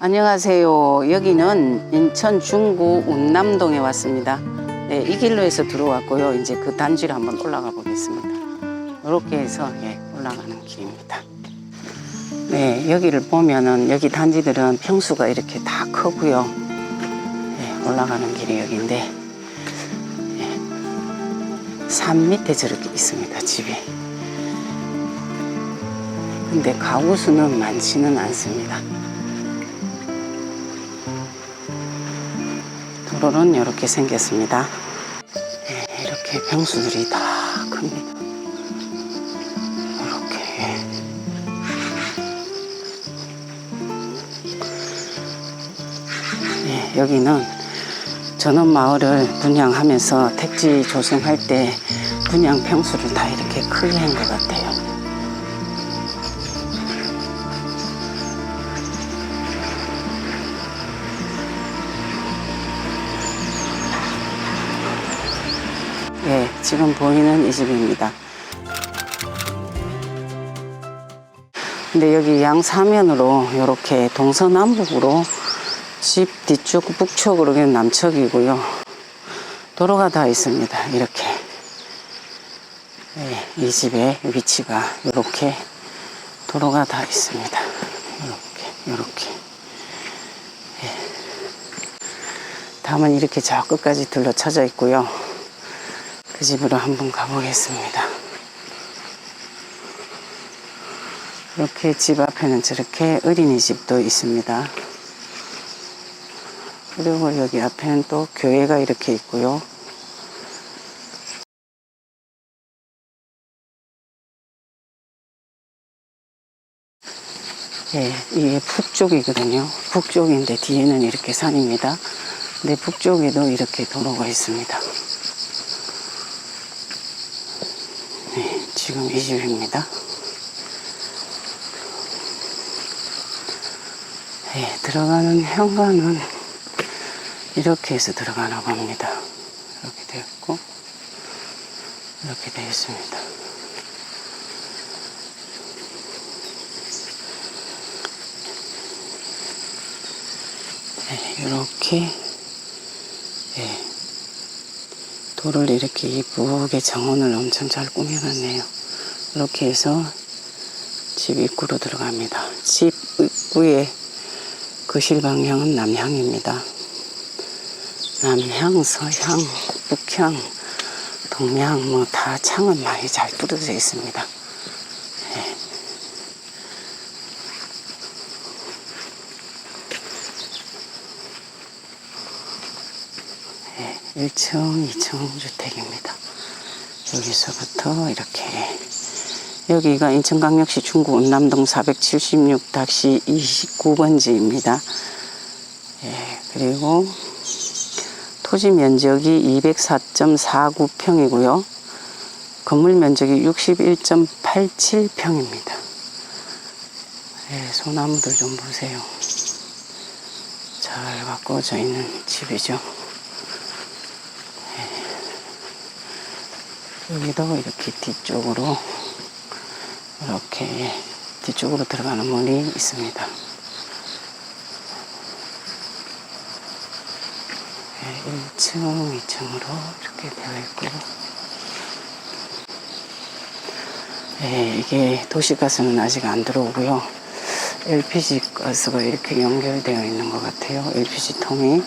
안녕하세요. 여기는 인천 중구 운남동에 왔습니다. 네, 이 길로 해서 들어왔고요. 이제 그 단지를 한번 올라가 보겠습니다. 이렇게 해서 예, 올라가는 길입니다. 네, 여기를 보면은 여기 단지들은 평수가 이렇게 다 크고요. 예, 올라가는 길이 여기인데 예, 산 밑에 저렇게 있습니다. 집이. 근데 가구 수는 많지는 않습니다. 도로는 이렇게 생겼습니다. 예, 이렇게 병수들이 다 큽니다. 예, 여기는 전원 마을을 분양하면서 택지 조성할 때 분양 평수를 다 이렇게 크게 한 것 같아요. 지금 보이는 이 집입니다. 근데 여기 양사면으로 이렇게 동서남북으로 집 뒤쪽 북쪽으로 그냥 남쪽이고요. 도로가 다 있습니다. 이렇게. 예, 이 집의 위치가 이렇게 도로가 다 있습니다. 이렇게, 이렇게. 예. 다음은 이렇게 저 끝까지 둘러 쳐져 있고요. 그 집으로 한번 가보겠습니다. 이렇게 집 앞에는 저렇게 어린이집도 있습니다. 그리고 여기 앞에는 또 교회가 이렇게 있고요. 예, 이게 북쪽이거든요. 북쪽인데 뒤에는 이렇게 산입니다. 근데 북쪽에도 이렇게 도로가 있습니다. 지금 이 집입니다. 네, 들어가는 현관은 이렇게 해서 들어가라고 합니다. 이렇게 되어 있고, 이렇게 되어 있습니다. 네, 이렇게, 예, 돌을 이렇게 이쁘게 정원을 엄청 잘 꾸며놨네요. 이렇게 해서 집 입구로 들어갑니다. 집 입구의 거실 방향은 남향입니다. 남향, 서향, 북향, 동향 뭐 다 창은 많이 잘 뚫어져 있습니다. 1층, 2층 주택입니다. 여기서부터 이렇게 여기가 인천광역시 중구 운남동 476-29번지입니다. 예, 그리고 토지 면적이 204.49평이고요. 건물 면적이 61.87평입니다. 예, 소나무들 좀 보세요. 잘 가꿔져 있는 집이죠. 여기도 이렇게 뒤쪽으로 이렇게 뒤쪽으로 들어가는 문이 있습니다. 네, 1층, 2층으로 이렇게 되어 있고요. 네, 이게 도시가스는 아직 안 들어오고요. LPG 가스가 이렇게 연결되어 있는 것 같아요. LPG 통이.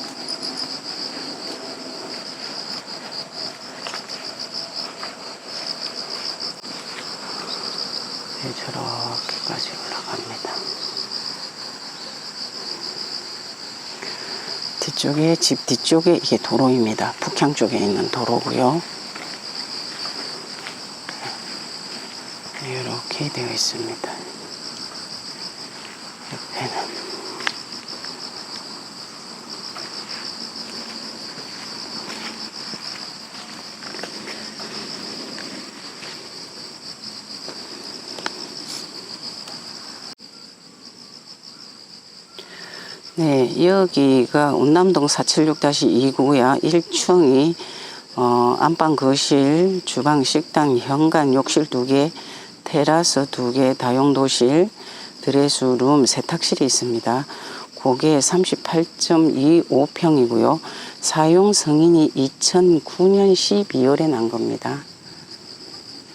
네, 저렇게까지 올라갑니다. 뒤쪽에 집 뒤쪽에 이게 도로입니다. 북향 쪽에 있는 도로고요. 이렇게 되어 있습니다. 여기가 운남동 476-2구야 1층이 어, 안방 거실, 주방, 식당, 현관, 욕실 두 개, 테라스 두 개, 다용도실, 드레스룸, 세탁실이 있습니다. 보기에 38.25평이고요. 사용 승인이 2009년 12월에 난 겁니다.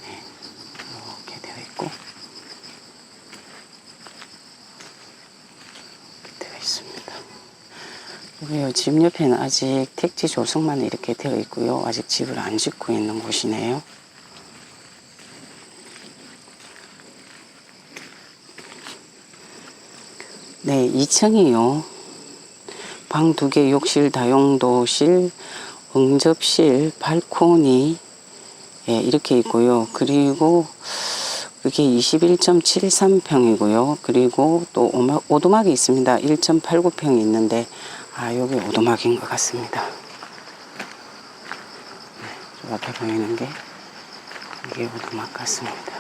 네, 이렇게 되어 있고 이렇게 되어 있습니다. 그리고 집 옆에는 아직 택지 조성만 이렇게 되어 있고요. 아직 집을 안 짓고 있는 곳이네요. 네, 2층이요. 방 두 개, 욕실, 다용도실, 응접실, 발코니, 예, 이렇게 있고요. 그리고 그게 21.73평이고요. 그리고 또 오마- 오두막이 있습니다. 1.89평이 있는데, 아, 여기 오두막인 것 같습니다. 네, 저 앞에 보이는 게 이게 오두막 같습니다.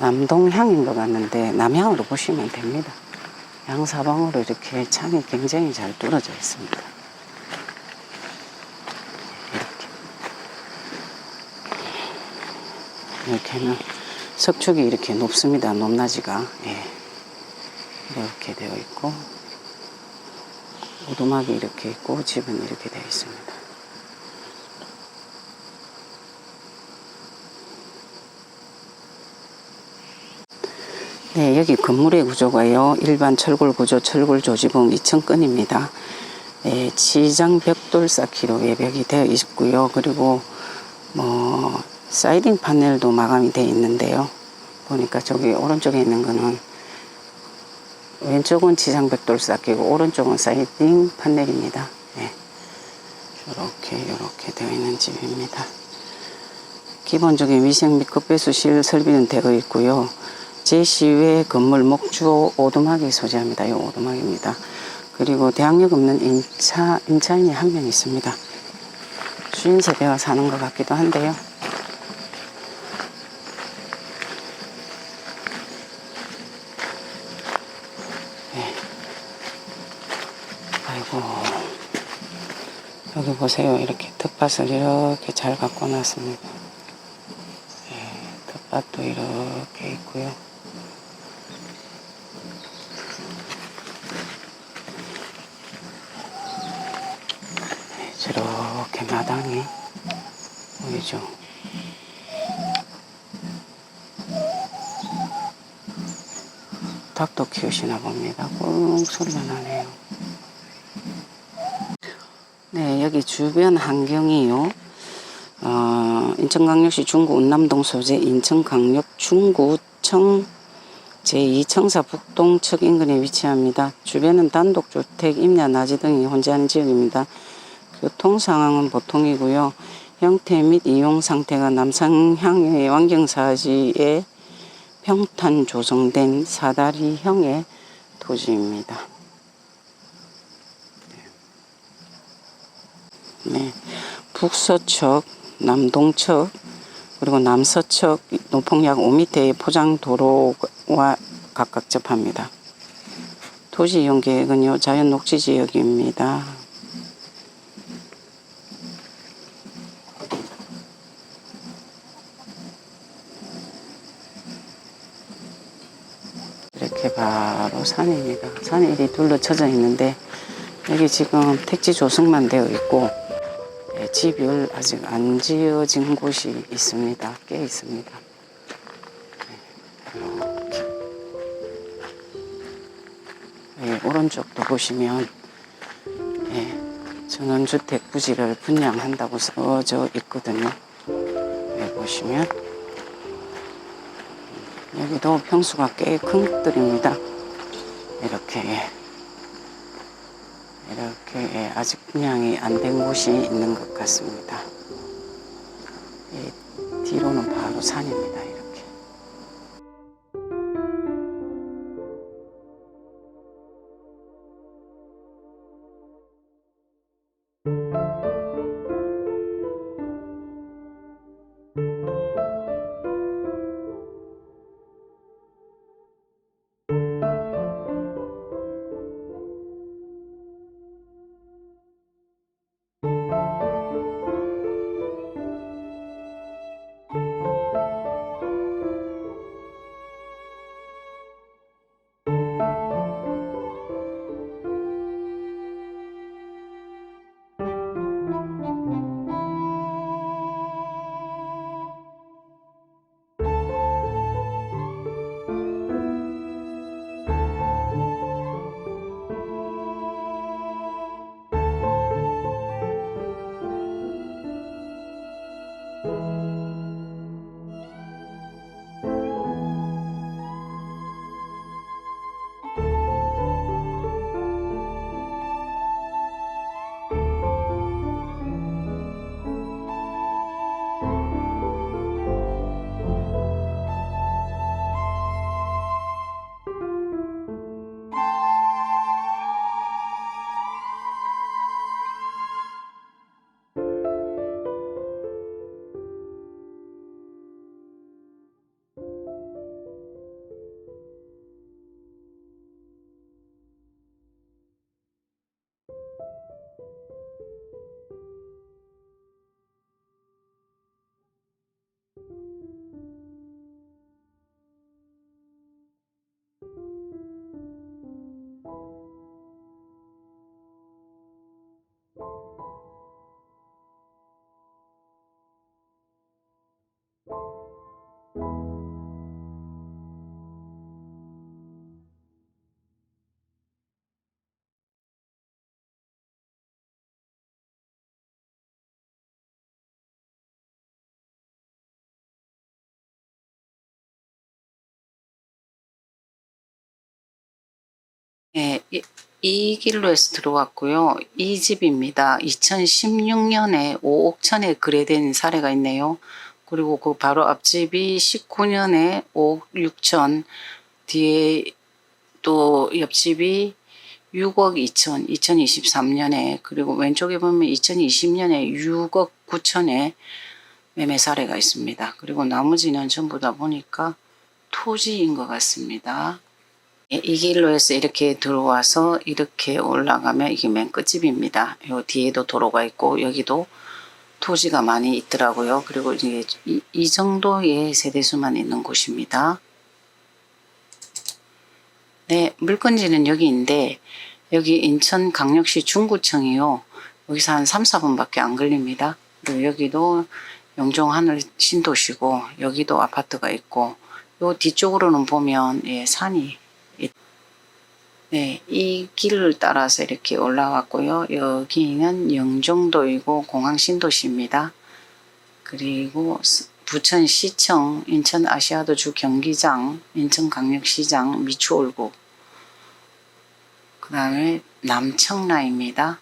남동향인 것 같는데 남향으로 보시면 됩니다. 양사방으로 이렇게 창이 굉장히 잘 뚫어져 있습니다. 이렇게. 이렇게는 석축이 이렇게 높습니다. 높낮이가. 예. 이렇게 되어 있고 오두막이 이렇게 있고 집은 이렇게 되어 있습니다. 네, 여기 건물의 구조가요. 일반 철골 구조, 철골 조지봉 2층권입니다. 예, 치장 벽돌 쌓기로 외벽이 되어 있고요. 그리고 뭐 사이딩 파넬도 마감이 되어 있는데요. 보니까 저기 오른쪽에 있는 거는 왼쪽은 지상 벽돌 쌓기고 오른쪽은 사이딩 파넬입니다. 예. 이렇게 이렇게 되어 있는 집입니다. 기본적인 위생 및 급배수실 설비는 되어 있고요. 제시외 건물 목주 오두막이 소재합니다. 이 오두막입니다. 그리고 대학력 없는 임차, 임차인이 한 명 있습니다. 주인 세대가 사는 것 같기도 한데요. 아이고. 여기 보세요. 이렇게 텃밭을 이렇게 잘 갖고 놨습니다. 네, 텃밭도 이렇게 있고요. 네, 저렇게 마당이 보이죠? 닭도 키우시나 봅니다. 꿀 소리가 나네요. 네, 여기 주변 환경이요. 어, 인천광역시 중구 운남동 소재 인천광역 중구청 제2청사 북동 측 인근에 위치합니다. 주변은 단독주택, 임야, 나지 등이 혼재하는 지역입니다. 교통 상황은 보통이고요. 형태 및 이용 상태가 남상향의 완경사지에 평탄 조성된 사다리형의 토지입니다. 네, 북서측, 남동측, 그리고 남서측 노폭 약 5m의 포장 도로와 각각 접합니다. 도시 이용 계획은요 자연 녹지 지역입니다. 이렇게 바로 산입니다. 산이 둘러쳐져 있는데 여기 지금 택지 조성만 되어 있고 예, 집이 아직 안 지어진 곳이 있습니다. 꽤 있습니다. 네. 예, 오른쪽도 보시면 예, 전원주택 부지를 분양한다고 써져 있거든요. 예, 보시면 여기도 평수가 꽤 큰 것들입니다. 이렇게 예. 이렇게 예, 아직 분양이 안 된 곳이 있는 것 같습니다. 이 뒤로는 바로 산입니다. 이렇게. 네, 이, 이 길로 해서 들어왔고요. 이 집입니다. 2016년에 5억 천에 거래된 사례가 있네요. 그리고 그 바로 앞집이 19년에 5억 6천, 뒤에 또 옆집이 6억 2천, 2023년에, 그리고 왼쪽에 보면 2020년에 6억 9천에 매매 사례가 있습니다. 그리고 나머지는 전부 다 보니까 토지인 것 같습니다. 예, 이 길로 해서 이렇게 들어와서 이렇게 올라가면 이게 맨 끝집입니다. 요 뒤에도 도로가 있고 여기도 토지가 많이 있더라고요. 그리고 이제 이, 이 정도의 세대수만 있는 곳입니다. 네, 물건지는 여기인데 여기 인천광역시 중구청이요. 여기서 한 3, 4분밖에 안 걸립니다. 그리고 여기도 영종 하늘 신도시고 여기도 아파트가 있고 요 뒤쪽으로는 보면 예, 산이 네, 이 길을 따라서 이렇게 올라왔고요. 여기는 영종도이고 공항 신도시입니다. 그리고 스- 부천시청, 인천 아시아도주 경기장, 인천광역시장, 미추홀구. 그 다음에 남청라입니다.